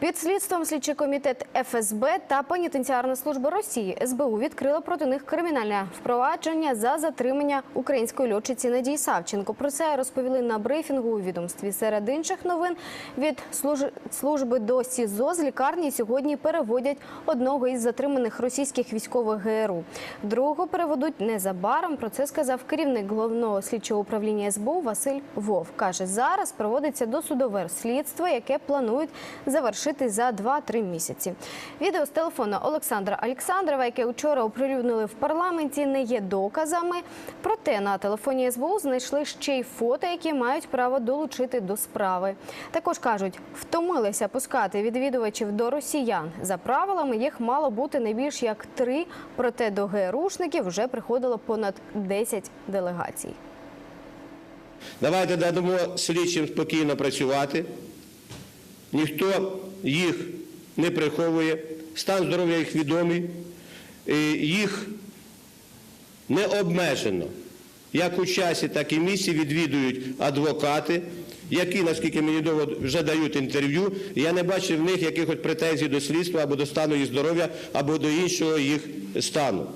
Під слідством слідчий комітет ФСБ та пенітенціарна служба Росії СБУ відкрила проти них кримінальне впровадження за затримання української льотчиці Надії Савченко. Про це розповіли на брифінгу у відомстві. Серед інших новин від служ- служби до СІЗО з лікарні сьогодні переводять одного із затриманих російських військових ГРУ. Другого переведуть незабаром. Про це сказав керівник головного слідчого управління СБУ Василь Вов. Каже, зараз проводиться досудове слідство, яке планують завершити за 2-3 місяці. Відео з телефону Олександра Олександрова, яке вчора оприлюднили в парламенті, не є доказами. Проте на телефоні СБУ знайшли ще й фото, які мають право долучити до справи. Також кажуть, втомилися пускати відвідувачів до росіян. За правилами їх мало бути не більш як три. Проте до ГРУшників вже приходило понад 10 делегацій. Давайте дамо слідчим спокійно працювати. Ніхто їх не приховує, стан здоров'я їх відомий, їх не обмежено. Як у часі, так і місці відвідують адвокати, які, наскільки мені відомо, вже дають інтерв'ю. Я не бачив в них якихось претензій до слідства або до стану їх здоров'я, або до іншого їх стану.